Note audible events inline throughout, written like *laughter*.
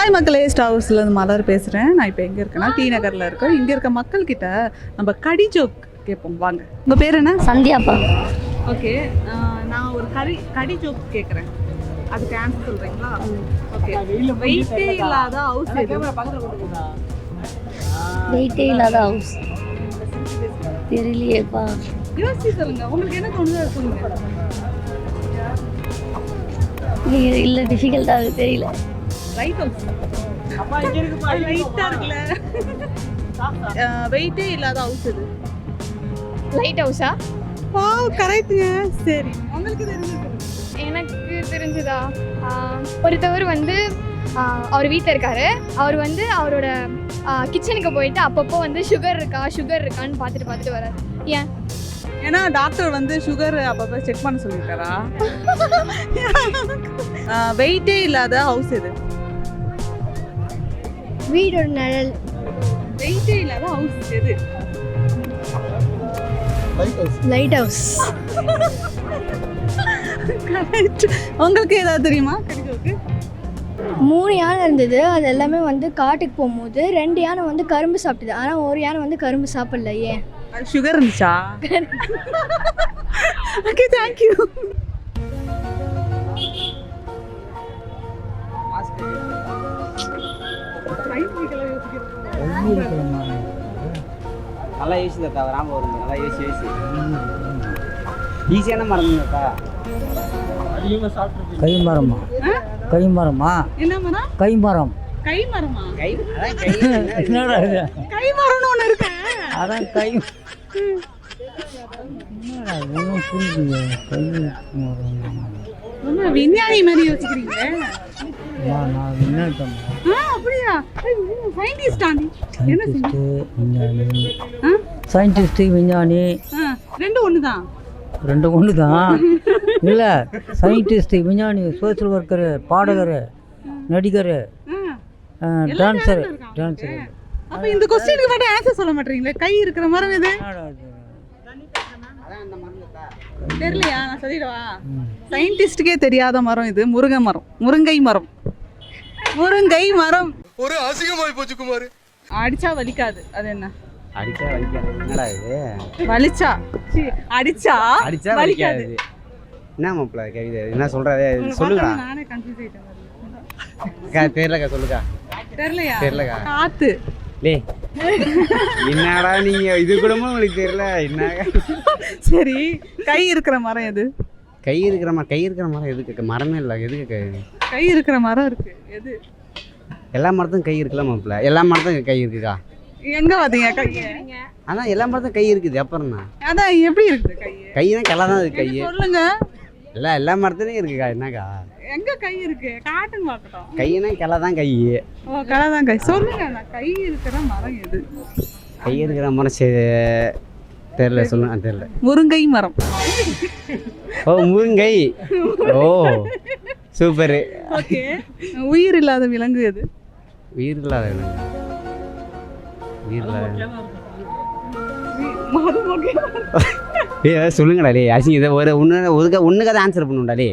Hi மக்களே. Star ஹவுஸ்லேருந்து மலர் பேசுகிறேன் நான் இப்போ எங்கே இருக்கேன்னா டி நகரில் இருக்கேன் இங்கே இருக்க மக்கள்கிட்ட நம்ம கடி ஜோக் கேட்போம் வாங்க. உங்கள் பேர் என்ன? சந்தியாப்பா. ஓகே நான் ஒரு கடி கடி ஜோக் கேட்குறேன் அதுக்கு ஆன்சர் சொல்கிறீங்களா ஓகே வெயிட்டே இல்லாத ஹவுஸ் வெயிட்டே இல்லாத ஹவுஸ் தெரியலையேப்பா. யோசிச்சு சொல்லுங்க. உங்களுக்கு என்ன தோணுதோ சொல்லுங்க. இல்லை டிஃபிகல்ட்டாக தெரியல. ரைட் ஹவுஸ் லைட்டாக இருக்குல்ல? வெயிட்டே இல்லாத ஹவுஸ் இது. லைட் ஹவுஸா வா கரெக்டுங்க சரி. உங்களுக்கு தெரிஞ்சது எனக்கு தெரிஞ்சதா? ஒருத்தவர் வந்து அவர் வீட்டில் இருக்காரு. அவர் வந்து அவரோட கிச்சனுக்கு போயிட்டு அப்பப்போ வந்து சுகர் இருக்கா சுகர் இருக்கான்னு பார்த்துட்டு பார்த்துட்டு வராரு. ஏன்? ஏன்னா டாக்டர் வந்து சுகர் அப்பப்போ செக் பண்ண சொல்லியிருக்காரா? *laughs* வெயிட்டே இல்லாத ஹவுஸ் இது. வீடோட நிழல். வெயிட்டே இல்லாத ஹவுஸ் எது? Light house. உங்களுக்கு ஏதாவது தெரியுமா? மூணு யானை இருந்தது. அது எல்லாமே வந்து காட்டுக்கு போகும்போது ரெண்டு யானை வந்து கரும்பு சாப்பிட்டது. ஆனால் ஒரு யானை வந்து கரும்பு சாப்பிடல ஏன் அது சுகர் இருந்துச்சா? ஓகே தேங்க்யூ நல்லா யோசிதாக்கா வராமல் வருங்க. நல்லா யோசி யோசி ஈஸியான கை மரமா கை மரமா என்ன மரம்? கை மரம் கை மரமா கை அதான் கை. என்னடா இது? கை மரம்னு ஒன்று இருக்கு. அதான் கை. என்னடா ஒன்றும் புரியலையே. கை மரம் விஞ்ஞானி மாதிரி யோசிக்கிறீங்க. அப்படியா? சயின்டிஸ்ட் விஞ்ஞானி. ரெண்டும் ஒன்று தான் ரெண்டு ஒன்று தான் இல்லை சயின்டிஸ்ட்டு விஞ்ஞானி சோசியல் ஒர்க்கரு பாடகர் நடிகர் டான்ஸரு டான்ஸரு அப்ப இந்த கொஸ்டினுக்கு மட்டும் ஆன்சர் சொல்ல மாட்டீங்களே? கை இருக்கிற மரம் மறந்துக்கா தெரியலையா? நான் சொல்லிடவா? சயின்டிஸ்டுக்கே தெரியாத மரம் இது. முருங்கை மரம். முருங்கை மரம். முருங்கை மரம். ஒரு அசிங்கமாய் போச்சு குமார். அடிச்சா வலிக்காது. அது என்ன? அடிச்சா வலிக்காது. என்னடா இது? வலிச்சா? அடிச்சா அடிச்சா வலிக்காது. என்ன மாப்பிள்ள கவிதை என்ன சொல்றாரு? சொல்லுங்கடா நானே கன்ஃபியூஸ் ஆயிட்டேன் தெரியலக்கா சொல்லுக்கா. தெரியலையா? தெரியலக்கா. காத்து. லே என்னடா நீங்க? இது கூடமா உங்களுக்கு தெரியல? என்ன? சரி கை இருக்கிற மரம் எது? கை இருக்கிற மரம் கை இருக்கிற மரம் எதுக்கு? மரமே இல்லை. எதுக்கு கை இருக்கிற மரம் இருக்கு. எது? எல்லா மரத்துக்கும் கை இருக்குல்ல மாப்பிள்ள? எல்லா மரத்துக்கும் கை இருக்குக்கா எங்க பாத்தீங்க கை? அதான் எல்லா மரத்துக்கும் கை இருக்குது. அப்புறம்ண்ணா அதான் எப்படி இருக்குது கை? கை தான் கிளா தான் இருக்கு கை சொல்லுங்க? எல்லா எல்லா மரத்துலையும் இருக்குக்கா என்னக்கா? எங்க கை இருக்கு? காட்டுன்னு பார்க்கட்டும். கையினா கிளா தான் கை. ஓ கலதான் கை. சொல்லுங்க நான் கை இருக்கிற மரம் எது? கை இருக்கிற மரம் சரி தெரில சொல்லுங்க. தெரில முருங்கை மரம். ஓ முருங்கை. ஓ. சூப்பரு. ஓகே. உயிர் இல்லாத விலங்கு எது? உயிர் இல்லாத விலங்கு. உயிர் இல்லாத சொல்லுங்கடா டே அசிங்க இதை ஒரு ஒன்று ஒதுக்க ஒன்றுக்காக ஆன்சர் பண்ணுண்டா டே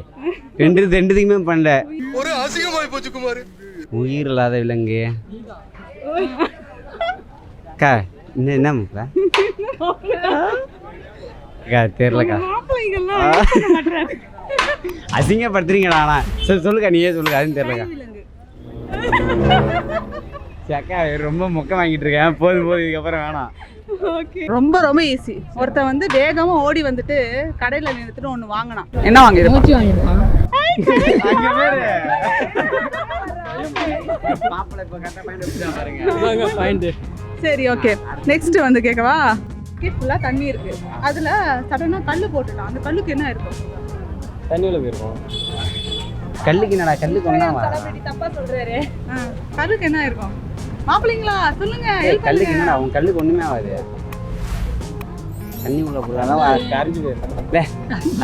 ரெண்டு ரெண்டுத்துக்குமே பண்ணல. ஒரு அசிங்கமாய் போச்சு குமார். உயிர் இல்லாத விலங்கு. அக்கா இந்த என்ன மாப்பிள அக்கா தெரிலக்கா மாப்பிள்ளைங்கள்லாம் அசிங்கப்படுத்துறீங்கடா ஆனால் சரி சொல்லுக்கா நீயே சொல்லுங்க சரி, அக்கா ரொம்ப மொக்க வாங்கிட்டு இருக்கேன் போதும் போதும் இதுக்கப்புறம் வேணாம். ஓகே. ரொம்ப ரொம்ப ஈஸி ஒருத்தன் வந்து வேகமா ஓடி வந்துட்டு கடையில நிறுத்திட்டு ஒண்ணு வாங்கினான். என்ன வாங்கிருப்பான் கரெக்டாக பாயிண்ட் பாருங்க. சரி ஓகே. நெக்ஸ்ட் வந்து கேட்கவா? ஃபுல்லாக தண்ணி இருக்கு. அதுல சடனா கல்லு போட்டுட்டான். அந்த கல்லுக்கு என்ன இருக்கும் தண்ணியில் போயிருக்கோம். கல்லுக்கு என்னடா கல்லுக்கு ஒன்றா தப்பா சொல்றாரு. கல்லுக்கு என்ன இருக்கும்? மாப்பிள்ளைங்களா சொல்லுங்க கல்லுக்கு. என்னடா உன் கல்லுக்கு ஒன்றுமே ஆகாது. தண்ணி உள்ள போடுற. அதான் கரைஞ்சு போயிடும்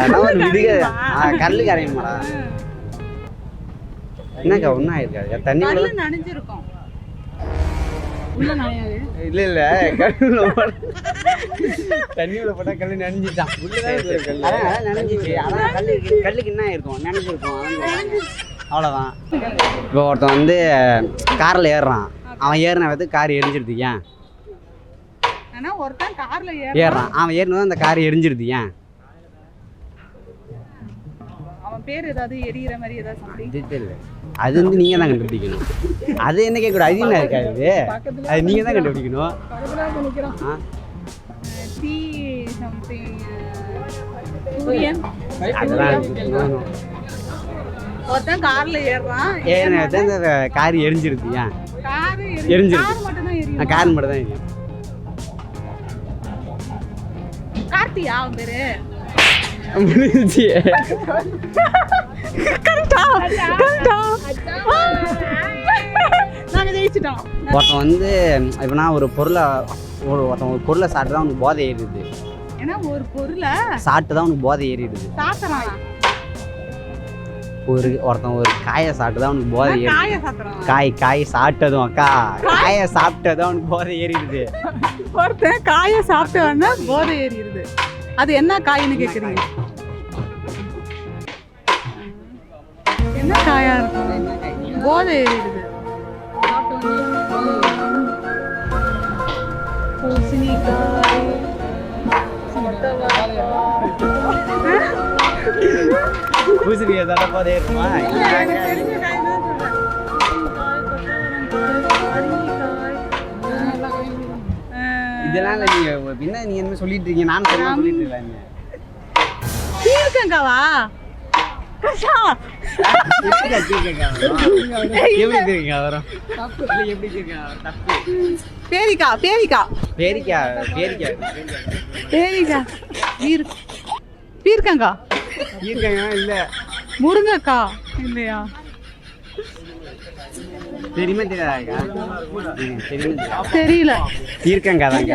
அதான் ஒரு விடுக ஆ கல்லு கரையுமாடா என்னக்கா ஒன்றும் ஆயிருக்காது. தண்ணி நனைஞ்சிருக்கும். இல்ல இல்ல. கல்லுல போட தண்ணியுள்ள போட்டா கல்லு நனைஞ்சிட்டான் நனைஞ்சிச்சு. அதான் கல்லு கல்லுக்கு என்ன இருக்கும் நனைஞ்சிருக்கும். அவ்வளோதான் இப்போ ஒருத்தன் வந்து காரில் ஏறுறான். அவன் ஏறின வந்து கார் எரிஞ்சிருது ஏன்? ஒருத்தன் கார்ல ஏறுறான். அவன் ஏறினது அந்த கார் எரிஞ்சிருது ஏன்? அவன் பேர் ஏதாவது எரியிற மாதிரி ஏதாவது அது வந்து நீங்கள் தான் கண்டுபிடிக்கணும். அது என்ன கேட்கக்கூடாது? அது என்ன இருக்காது அது நீங்கள் தான் கண்டுபிடிக்கணும். அதெல்லாம் ஒருத்தன் கார்ல ஏறுறான். ஏறின வந்து அந்த கார் எரிஞ்சிருது ஏன் கார் எரிஞ்சிருது. கார் மட்டும் தான் எரியும். கார் மட்டும் தான் எரியும். கார்த்தியா அவன் பேரு? முடிஞ்சிச்சு *laughs* கரெக்டா கரெக்டா நாங்க ஜெயிச்சிட்டோம் ஒருத்தன் வந்து இப்போ நான் ஒரு பொருளை ஒரு ஒருத்தன் ஒரு பொருளை சாப்பிட்டு தான் அவனுக்கு போதை ஏறிடுது. ஏன்னா ஒரு பொருளை சாப்பிட்டு தான் அவனுக்கு போதை ஏறிடுது. சாத்துறான் ஒரு ஒருத்தன் ஒரு காயை சாப்பிட்டு தான் அவனுக்கு போதை ஏறிடுது. காய காய் சாப்பிட்டதும் அக்கா காயை சாப்பிட்டதும் அவனுக்கு போதை ஏறிடுது. ஒருத்தன் காய சாப்பிட்டு வந்தா போதை ஏறிடுது. அது என்ன காயின்னு கேக்குறீங்க? என்ன காயா இருக்கும் போதை ஏறிடுது பூசணிக்காய் போதை ஏறுமா இதெல்லாம் இல்லை நீங்கள் என்ன நீங்கள் என்ன சொல்லிட்டு இருக்கீங்க? சொன்னா சொல்லிட்டு இருக்கேன் பேரிக்கா பேரிக்கா. பேரிக்கா பேரிக்கா. பேரிக்கா. பீர் பீர்க்கங்கா? இருக்கீங்க இல்லை. முருங்கக்கா? இல்லையா? தெரியுமா தெரியாதாக்கா தெரியல. இருக்கங்க தாங்க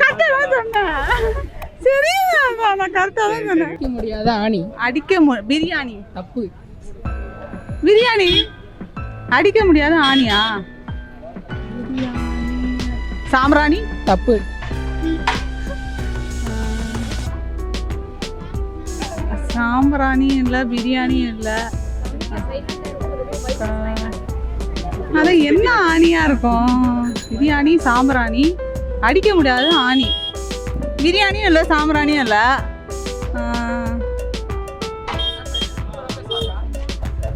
கரெக்டா சரியா நான் கரெக்டா தான் சொன்னேன். முடியாத ஆணி. அடிக்க மு பிரியாணி. தப்பு. பிரியாணி? அடிக்க முடியாத ஆணியா? சாம்பிராணி? தப்பு. சாம்பிராணியும் இல்லை பிரியாணியும் இல்லை. அது என்ன ஆணியா இருக்கும்? பிரியாணி சாம்பிராணி. அடிக்க முடியாத ஆணி. பிரியாணியும் இல்லை சாம்பிராணியும் இல்லை.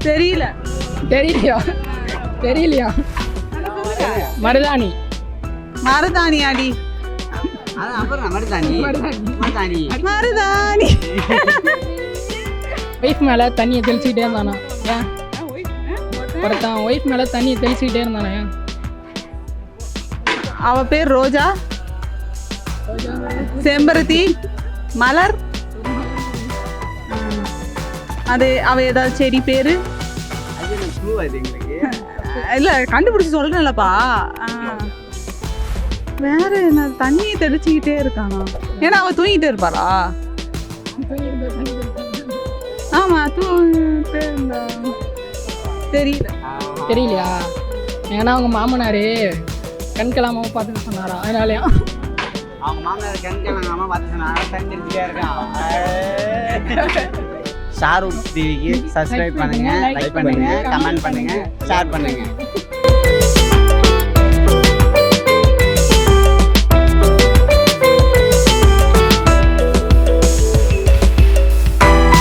தெரியல. தெரியலையா? தெரியலையா? மருதாணி. மருதாணி. அடி மருதாணி. ஒய்ஃப் மேலே தண்ணியை தெளிச்சுக்கிட்டே இருந்தானா? ஏன்? ஒருத்தன் ஒய்ஃப் மேலே தண்ணியை தெளிச்சுக்கிட்டே இருந்தானா? ஏன்? அவ பேர் ரோஜா. செம்பருத்தி மலர். அது அவ ஏதாவது செடி பேரு? எங்களுக்கு இல்ல கண்டுபிடிச்சு சொல்றேன்லப்பா. வேற என்ன தண்ணியை தெளிச்சுக்கிட்டே இருக்கானா? ஏன்னா அவ தூங்கிட்டே இருப்பாரா ஆமா தூங்கிட்டே இருந்தா. தெரியல. தெரியலையா? ஏன்னா அவங்க மாமனாரு கண்கலாமாவை பார்த்துட்டு சொன்னாரா? அதனாலயா? அவங்க மாமனார் கண்கலங்காம பார்த்து நான் கண் தெரிஞ்சுட்டே இருக்கான். ஷாருக் டிவிக்கு சப்ஸ்கிரைப் பண்ணுங்க லைக் பண்ணுங்க கமெண்ட் பண்ணுங்க ஷேர் பண்ணுங்க.